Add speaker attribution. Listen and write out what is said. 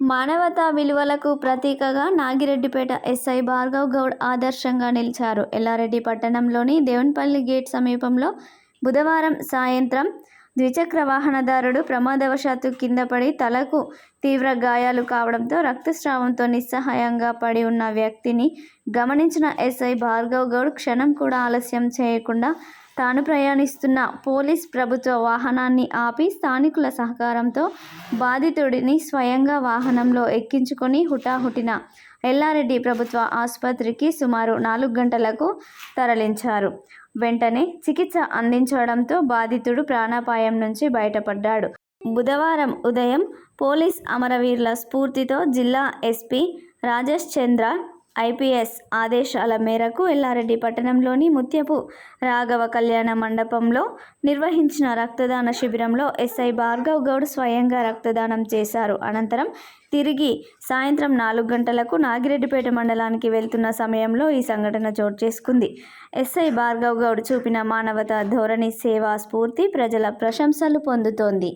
Speaker 1: మానవతా విలువలకు ప్రతీకగా నాగిరెడ్డిపేట ఎస్ఐ భార్గవ్ గౌడ్ ఆదర్శంగా నిలిచారు. ఎల్లారెడ్డి పట్టణంలోని దేవునిపల్లి గేట్ సమీపంలో బుధవారం సాయంత్రం ద్విచక్ర వాహనదారుడు ప్రమాదవశాత్తు కింద పడి తలకు తీవ్ర గాయాలు కావడంతో రక్తస్రావంతో నిస్సహాయంగా పడి ఉన్న వ్యక్తిని గమనించిన ఎస్ఐ భార్గవ్ గౌడ్ క్షణం కూడా ఆలస్యం చేయకుండా తాను ప్రయాణిస్తున్న పోలీస్ ప్రభుత్వ వాహనాన్ని ఆపి స్థానికుల సహకారంతో బాధితుడిని స్వయంగా వాహనంలో ఎక్కించుకొని హుటాహుటిన ఎల్లారెడ్డి ప్రభుత్వ ఆసుపత్రికి సుమారు నాలుగు గంటలకు తరలించారు. వెంటనే చికిత్స అందించడంతో బాధితుడు ప్రాణాపాయం నుంచి బయటపడ్డాడు. బుధవారం ఉదయం పోలీస్ అమరవీరుల స్ఫూర్తితో జిల్లా ఎస్పీ రాజేష్ చంద్ర ఐపీఎస్ ఆదేశాల మేరకు ఎల్లారెడ్డి పట్టణంలోని ముత్యపు రాఘవ కళ్యాణ మండపంలో నిర్వహించిన రక్తదాన శిబిరంలో ఎస్ఐ భార్గవ్ గౌడ్ స్వయంగా రక్తదానం చేశారు. అనంతరం తిరిగి సాయంత్రం నాలుగు గంటలకు నాగిరెడ్డిపేట మండలానికి వెళ్తున్న సమయంలో ఈ సంఘటన చోటు చేసుకుంది. ఎస్ఐ భార్గవ్ గౌడ్ చూపిన మానవతా ధోరణి సేవా స్ఫూర్తి ప్రజల ప్రశంసలు పొందుతోంది.